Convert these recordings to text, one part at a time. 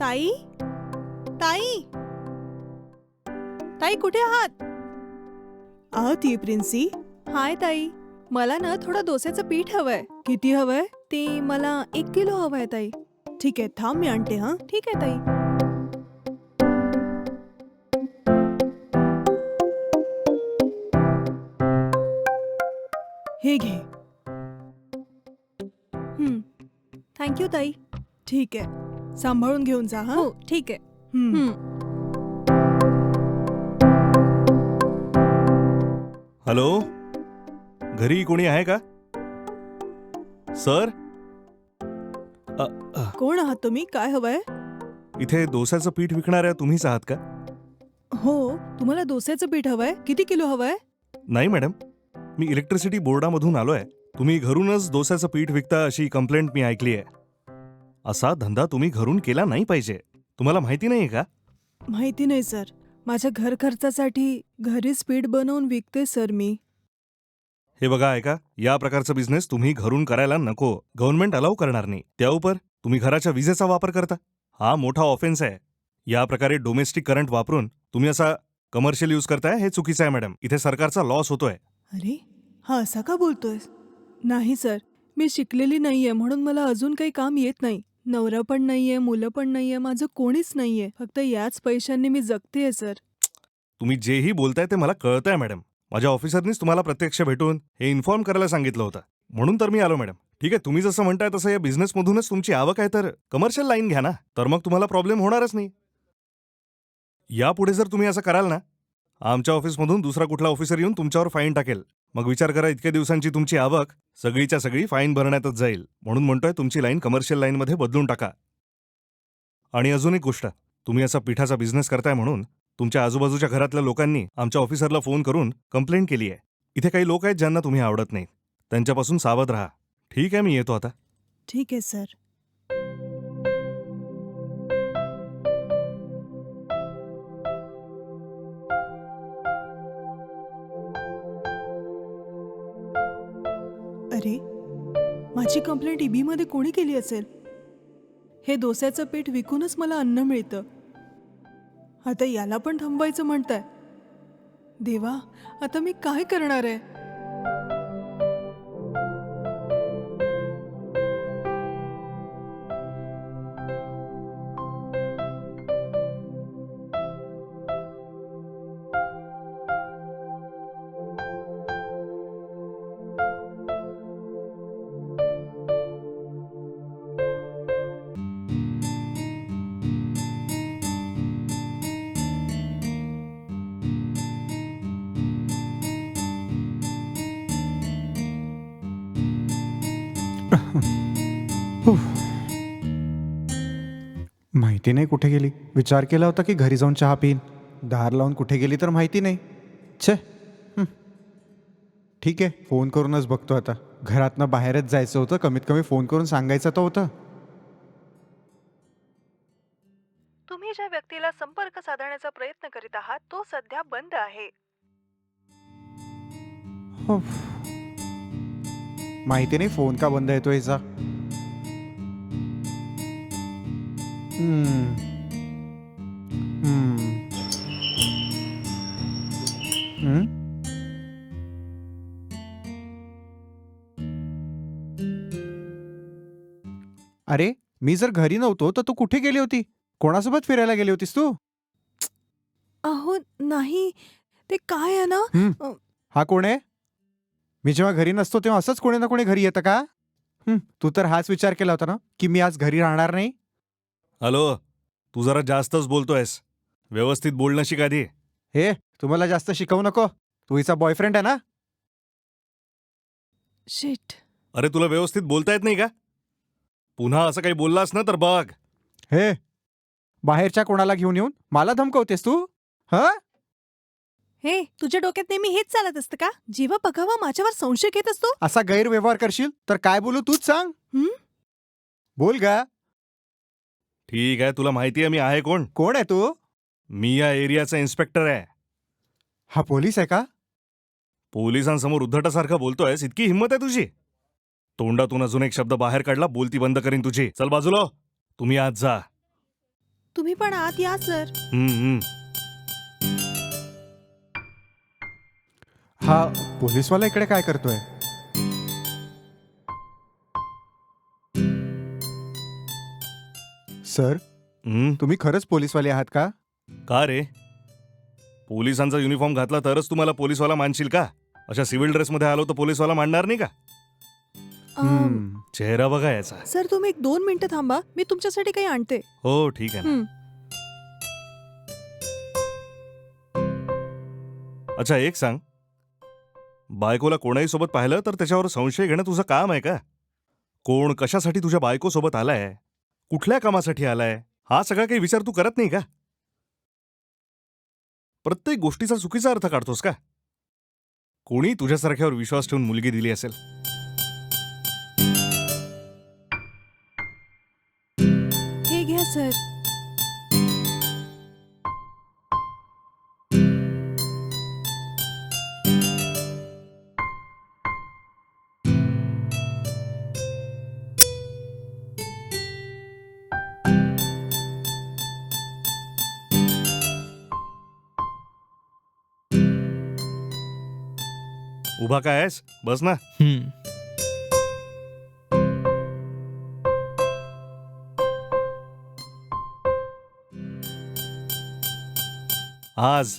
ताई? ताई? ताई कुठे आहात? आहात ये प्रिन्सी? हाय ताई. मला ना थोडं डोस्याचं पीठ हवंय. किती हवंय? ते मला एक किलो हवंय ताई. ठीक आहे थांब मी आणते हा. ठीक आहे ताई. हे घे. थँक्यू ताई. ठीक आहे. सांभाळून घेऊन जा हा? हो ठीक आहे. हॅलो? घरी कोणी आहे का? सर? अ, अ, कोण आहात तुम्ही? काय हवंय? इथे डोस्याचं पीठ विकणाऱ्या तुम्हीच आहात का? हो तुम्हाला डोस्याचं पीठ हवंय? किती किलो हवंय? नाही मॅडम. मी इलेक्ट्रिसिटी बोर्डामधून आलोय. तुम्ही घरूनच डोस्याचं पीठ विकता अशी कंप्लेंट मी ऐकली आहे असा धंदा तुम्ही घरून केला नाही पाहिजे. तुम्हाला माहिती नाही का? माहिती नाही सर. माझ्या घर खर्चासाठी घरीच पीठ बनवून विकते सर मी. हे बघा ऐका. या प्रकारचा बिझनेस तुम्ही घरून करायला नको. गव्हर्नमेंट अलाउ करणार नाही. त्याउपर तुम्ही घराच्या विजेचा वापर करता. हा मोठा ऑफेन्स आहे. या प्रकारे डोमेस्टिक करंट वापरून तुम्ही असा कमर्शियल यूज करताय हे चुकीचं आहे मॅडम इथे सरकारचा लॉस होतोय. अरे हा असा का बोलतोय नाही सर. मी शिकलेली नाहीये म्हणून मला अजून काही काम येत नाही. नवरा पण नाहीये मुलं पण नाहीये माझं कोणीच नाहीये. फक्त याच पैशांनी मी जगतेय सर. तुम्ही जेही बोलताय ते मला कळतंय मॅडम. माझ्या ऑफिसरनीच तुम्हाला प्रत्यक्ष भेटून हे इन्फॉर्म करायला सांगितलं होतं. म्हणून तर मी आलो मॅडम. ठीक आहे तुम्ही जसं म्हणताय तसं या बिझनेसमधूनच तुमची आवक आहे तर कमर्शियल लाईन घ्या ना. तर मग तुम्हाला प्रॉब्लेम होणारच नाही. यापुढे जर तुम्ही असं कराल ना आमच्या ऑफिसमधून दुसरा कुठला ऑफिसर येऊन तुमच्यावर फाईन टाकेल. मग विचार करा इतक्या दिवसांची तुमची आवक सगळीच्या सगळी फाईन भरण्यातच जाईल. म्हणून म्हणतोय तुमची लाईन कमर्शियल लाईनमध्ये बदलून टाका. आणि अजून एक गोष्ट तुम्ही असा पिठाचा बिझनेस करताय म्हणून तुमच्या आजूबाजूच्या घरातल्या लोकांनी आमच्या ऑफिसरला फोन करून कंप्लेंट केली आहे. इथे काही लोक आहेत ज्यांना तुम्ही आवडत नाही त्यांच्यापासून सावध राहा. ठीक आहे मी येतो आता. ठीक आहे सर अरे माझी कंप्लेंट ईबीमध्ये कोणी केली असेल? हे डोस्याचं पीठ विकूनच मला अन्न मिळतं. आता याला पण थांबवायचं म्हणताय. देवा आता मी काय करणार आहे? माहिती नाही कुठे गेली. विचार केला होता की घरी जाऊन चहा पिईन. दार लावून कुठे गेली तर माहिती नाही. छे. ठीक आहे फोन करूनच बघतो आता. घरातनं बाहेरच जायचं होतं कमीत कमी फोन करून सांगायचं तर होतं. तुम्ही ज्या व्यक्तीला संपर्क साधण्याचा प्रयत्न करीत आहात तो सध्या बंद आहे. हो. माहिती नाही फोन का बंद येतो याचा. अरे मी जर घरी नव्हतो तर तू कुठे गेली होती? कोणासोबत फिरायला गेली होतीस तू? अहो नाही. ते काय आहे ना? हा कोण आहे? मी जेव्हा घरी नसतो तेव्हा असंच कोणी ना कोणी घरी येतं का? हं, तू तर हाच विचार केला होता ना की मी आज घरी राहणार नाही? हॅलो तू जरा जास्तच बोलतोयस. व्यवस्थित बोलणं शिक आधी हे तुम्हाला जास्त शिकवू नको. तू हिचा बॉयफ्रेंड आहे ना? शिट अरे तुला व्यवस्थित बोलता येत नाही का? पुन्हा असं काही बोललास ना तर बघ. हे बाहेरच्या कोणाला घेऊन येऊन मला धमकवतेस तू? हा? हे तुझ्या डोक्यात नेहमी हेच चालत असतं का? जेव्हा बघावा माझ्यावर संशय घेत असतो असा गैरव्यवहार करशील तर काय बोलू तूच सांग. हं? बोल गा. ठीक आहे तुला माहिती आहे मी आहे कोण? कोण आहे तू? मी या एरियाचा इन्स्पेक्टर आहे. हा पोलीस आहे का? पोलिसांसमोर उद्धटासारखं बोलतोयस इतकी हिंमत आहे तुझी? तोंडातून अजून एक शब्द बाहेर काढला बोलती बंद करीन तुझी. चल बाजूला हो. तुम्ही आज जा. तुम्ही पण आत या सर. हम्म, हम्म. हा पोलीसवाला इकडे काय करतोय? सर हम्म, तुम्ही खरंच पोलीसवाले आहात का? का रे? पोलिसांचा युनिफॉर्म घातला तरच तुम्हाला पोलीसवाला मानशील का? अशा सिव्हिल ड्रेसमध्ये आलो तर पोलीसवाला मानणार नाही का? अम, हम्म. चेहरा बघा याचा. सर तुम्ही एक दोन मिनिटं थांबा. मी तुमच्यासाठी काही आणते. हो ठीक आहे ना. अच्छा एक सांग. बायकोला कोणाही सोबत पाहिलं तर त्याच्यावर संशय घेणं तुझं काम आहे का? कोण कशासाठी तुझ्या बायको सोबत आलाय? कुठल्या कामासाठी आलाय? हा सगळा काही विचार तू करत नाही का? प्रत्येक गोष्टीचा चुकीचा अर्थ काढतोस का? कोणी तुझ्यासारख्यावर विश्वास ठेवून मुलगी दिली असेल? घ्या सर. उभा काय आहेस? बस ना. हम्म. आज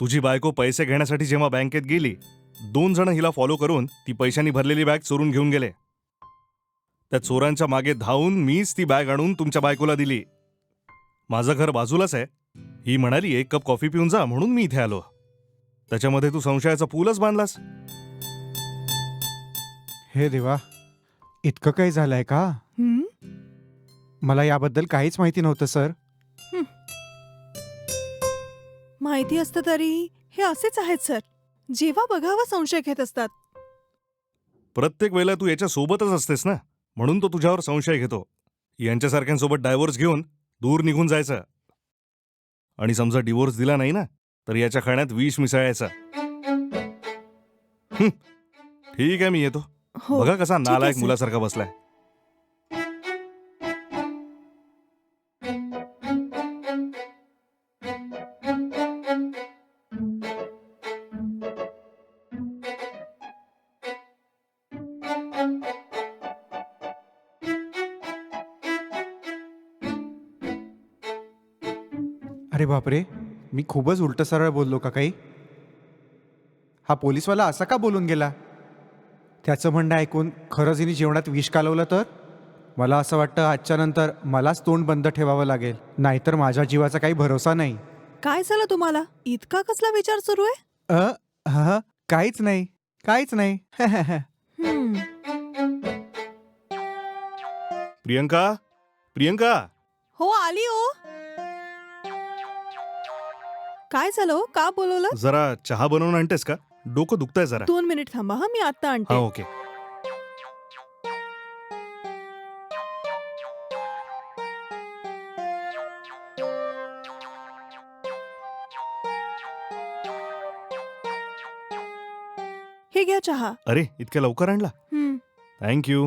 तुझी बायको पैसे घेण्यासाठी जेव्हा बँकेत गेली दोन जण हिला फॉलो करून ती पैशांनी भरलेली बॅग चोरून घेऊन गेले. त्या चोरांच्या मागे धावून मीच ती बॅग आणून तुमच्या बायकोला दिली. माझं घर बाजूलाच आहे. ही म्हणाली एक कप कॉफी पिऊन जा म्हणून मी इथे आलो. त्याच्यामध्ये तू संशयाचा पूलच बांधलास? हे देवा इतकं काही झालंय का? हं? मला याबद्दल काहीच माहिती नव्हतं सर. माहिती असतं तरी हे असेच आहेत सर. जेव्हा बघावा संशय घेत असतात. प्रत्येक वेळेला तू याच्या सोबतच असतेस ना? म्हणून तो तुझ्यावर संशय घेतो. यांच्यासारख्यांसोबत डायव्होर्स घेऊन दूर निघून जायचं. आणि समजा डिवोर्स दिला नाही ना? तर याच्या खाण्यात विष मिसळायचं. हं, ठीक आहे मी येतो. हो. बघा कसा आहे, नालायक सर. मुलासारखा बसलाय. अरे बापरे. मी खूपच उलट सरळ बोललो का काही? हा पोलीसवाला असा का बोलून गेला? त्याचं म्हणणं ऐकून खरंच हिने जेवणात विष कालवलं तर? मला असं वाटतं आजच्या नंतर मलाच तोंड बंद ठेवावं लागेल. नाहीतर माझ्या जीवाचा काही भरोसा नाही. काय झालं तुम्हाला? इतका कसला विचार सुरू आहे? अ हा काहीच नाही. काहीच नाही. प्रियंका? प्रियंका? हो आली हो. काय झालं हो? का बोलवलं? जरा चहा बनवून आणतेस का? डोकं दुखतंय जरा. दोन मिनिट थांबा हा मी आता हा आणते ओके. हे घ्या चहा. अरे इतक्या लवकर आणला? हं, थँक्यू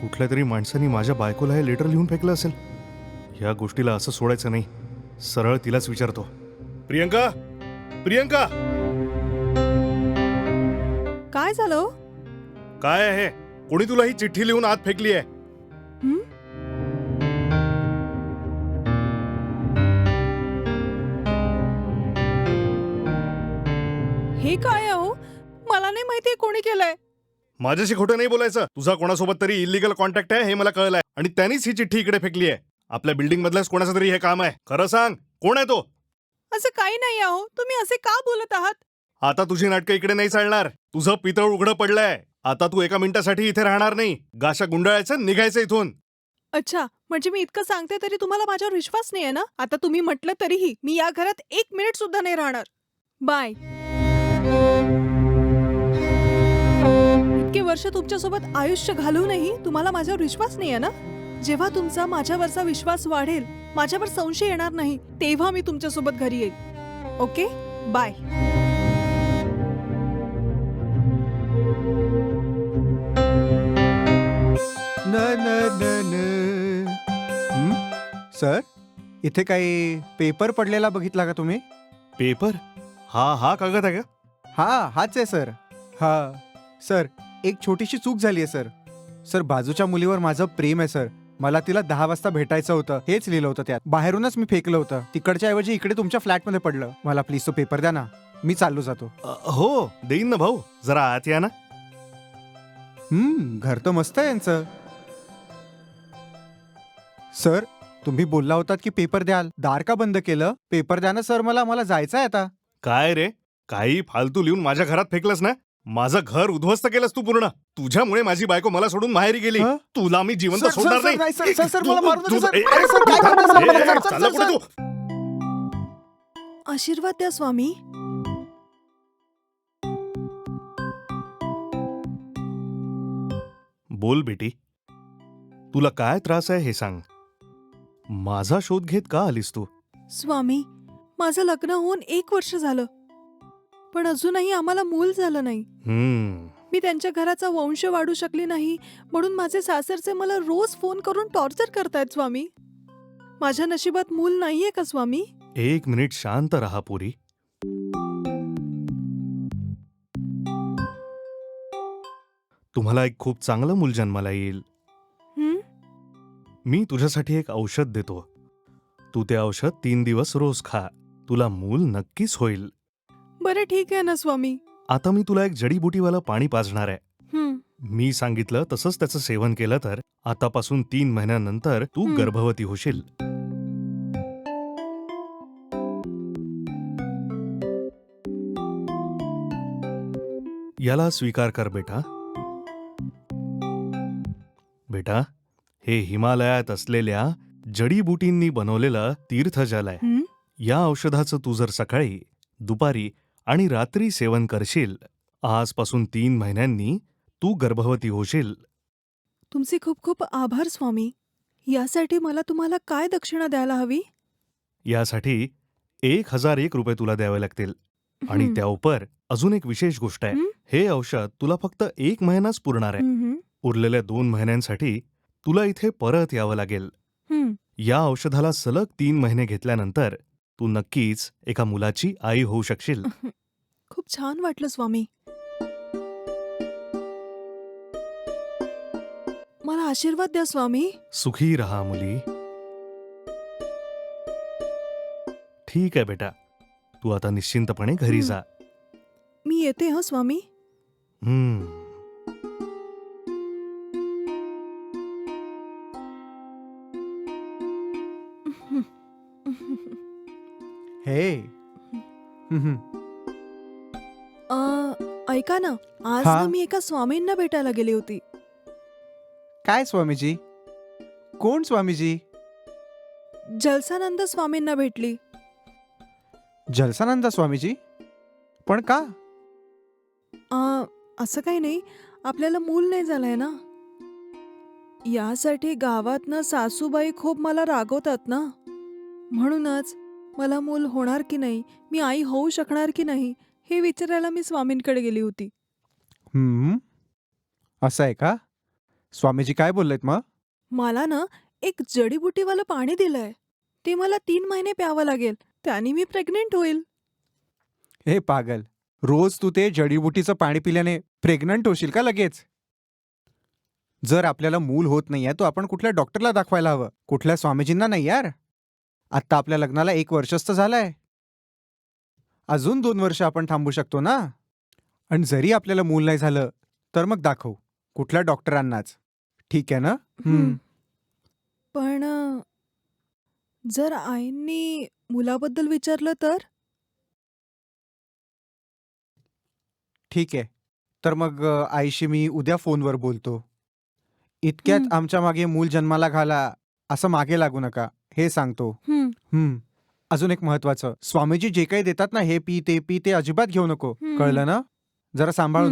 कुठल्या तरी माणसाने माझ्या बायकोला हे लेटर लिहून फेकलं असेल. ह्या गोष्टीला असं सोडायचं नाही. सरळ तिलाच विचारतो. प्रियंका? प्रियंका? काय झालं हो? काय आहे? कोणी तुला ही चिठ्ठी लिहून आत फेकली आहे? काय आहे हो? मला नाही माहिती कोणी केलंय. माझ्याशी खोटं नाही बोलायचं. तुझा कोणासोबत तरी इलिगल कॉन्टॅक्ट आहे हे मला कळलंय. आणि त्यांनीच ही चिठ्ठी इकडे फेकली आहे. आपल्या बिल्डिंग मधल्याच कोणाचं तरी हे काम आहे. खरं सांग कोण आहे तो? असं काही नाही आहो तुम्ही असे का बोलत आहात? आता तुझी नाटकं इकडे नाही चालणार. तुझं पितळ उघडं पडलंय. आता तू एका मिनिटासाठी इथे राहणार नाही. गाशा गुंडाळायचं निघायचं इथून. अच्छा म्हणजे मी इतकं सांगते तरी तुम्हाला माझ्यावर विश्वास नाही आहे ना? आता तुम्ही म्हटलं तरीही मी या घरात एक मिनिट सुद्धा नाही राहणार. बाय इतके वर्ष तुमच्यासोबत आयुष्य घालूनही तुम्हाला माझ्यावर विश्वास नाही आहे ना? जेव्हा तुमचा माझ्यावरचा विश्वास वाढेल माझ्यावर संशय येणार नाही तेव्हा मी तुमच्यासोबत घरी येईल. ओके? बाय. न न न न. हं? सर इथे काही पेपर पडलेला बघितला का तुम्ही? पेपर? हा हा कागद आहे का? हा हाच आहे सर. हा. सर एक छोटीशी चूक झाली आहे सर. सर बाजूच्या मुलीवर माझं प्रेम आहे सर. मला तिला दहा वाजता भेटायचं होतं हेच लिहिलं होतं त्यात. बाहेरूनच मी फेकलं होतं. तिकडच्या ऐवजी इकडे तुमच्या फ्लॅटमध्ये पडलं. मला प्लीज तो पेपर द्या ना. मी चाललो जातो. अ, हो देईन ना भाऊ. जरा आत या ना. हम्म घर तर मस्त आहे यांचं. सर तुम्ही बोलला होतात की पेपर द्याल. दार का बंद केलं? पेपर द्या ना सर मला. मला जायचं आहे आता. काय रे? काही फालतू लिहून माझ्या घरात फेकलंस ना? माझं घर उद्ध्वस्त केलंस तू पूर्ण. तुझ्यामुळे माझी बायको मला सोडून माहेरी गेली. हं? तुला मी जिवंत सोडणार सर, नाही, सर, सर, सर, तू- मला मारू नका, तू- सर. ए, अरे, सर, काय ए, करताय, सर, ए, मला, ए, सर, सर, चालला सर, कुठे सर. तू? आशीर्वाद द्या स्वामी. बोल बेटी. तुला काय त्रास आहे हे सांग. माझा शोध घेत का आलीस तू? स्वामी माझं लग्न होऊन एक वर्ष झालं. पण अजूनही आम्हाला मूल झालं नाही. हम्म. मी त्यांच्या घराचा वंश वाढू शकली नाही म्हणून माझे सासरचे मला रोज फोन करून टॉर्चर करतायत स्वामी. माझ्या नशिबात मूल नाहीये का स्वामी? एक मिनिट शांत राहा पुरी. तुम्हाला एक खूप चांगलं मूल जन्माला येईल. हं? मी तुझ्यासाठी एक औषध देतो. तू ते औषध तीन दिवस रोज खा. तुला मूल नक्कीच होईल. बरं ठीक आहे ना स्वामी आता मी तुला एक जडीबुटीवालं पाणी पाजणार आहे हं. मी सांगितलं तसंच त्याचं सेवन केलं तर आतापासून तीन महिन्यानंतर तू हं. गर्भवती होशील याला स्वीकार कर बेटा बेटा हे हिमालयात असलेल्या जडीबुटींनी बनवलेलं तीर्थजल आहे हं? या औषधाचं तू जर सकाळी दुपारी आणि रात्री सेवन करशील आजपासून तीन महिन्यांनी तू गर्भवती होशील तुमचे खूप खूप आभार स्वामी यासाठी मला तुम्हाला काय दक्षिणा द्यायला हवी यासाठी एक हजार एक रुपये तुला द्यावे लागतील आणि हं. त्या उपर अजून एक विशेष गोष्ट आहे हं? हे औषध तुला फक्त एक महिनाच पुरणार आहे हं, हं. उरलेल्या दोन महिन्यांसाठी तुला इथे परत यावं लागेल हं. या औषधाला सलग तीन महिने घेतल्यानंतर तू नक्कीच एका मुलाची आई होऊ शकशील. खूप छान वाटलं स्वामी. मला आशीर्वाद द्या स्वामी. सुखी रहा मुली. ठीक आहे बेटा. तू आता निश्चिंतपणे घरी. जा. मी येते हं स्वामी. हम्म. हे. अ, ऐका ना आज हा? ना मी एका स्वामींना भेटायला गेली होती. काय स्वामीजी? कोण स्वामीजी? जलसानंद स्वामींना भेटली. जलसानंद स्वामीजी? पण का? अ, असं काही नाही आपल्याला मूल नाही झालंय ना? यासाठी गावातनं सासूबाई खूप मला रागवतात ना? म्हणूनच मला मूल होणार की नाही मी आई होऊ शकणार की नाही हे विचारायला मी स्वामींकडे गेली होती. हम्म. असं आहे का? स्वामीजी काय बोललेत मग? मला ना एक जडीबुटीवालं पाणी दिलंय. ते मला तीन महिने प्यावं लागेल. त्याने मी प्रेग्नेंट होईल. हे पागल. रोज तू ते जडीबुटीचं पाणी पिल्याने प्रेग्नंट होशील का लगेच? जर आपल्याला मूल होत नाहीये तो आपण कुठल्या डॉक्टरला दाखवायला हवं? कुठल्या स्वामीजींना नाही यार? आत्ता आपल्या लग्नाला एक वर्षच तर झालंय. अजून दोन वर्ष आपण थांबू शकतो ना? आणि जरी आपल्याला मूल नाही झालं तर मग दाखव कुठल्या डॉक्टरांनाच ठीक आहे ना. पण अ, जर आईंनी मुलाबद्दल विचारलं तर? ठीक आहे. तर मग अ, आईशी मी उद्या फोनवर बोलतो. इतक्यात हं. आमच्या मागे मूल जन्माला घाला असं मागे लागू नका. हे सांगतो. हम्म. अजून एक महत्वाचं स्वामीजी जे काही देतात ना हे पी ते पी ते अजिबात घेऊ नको. कळलं ना? जरा सांभाळून.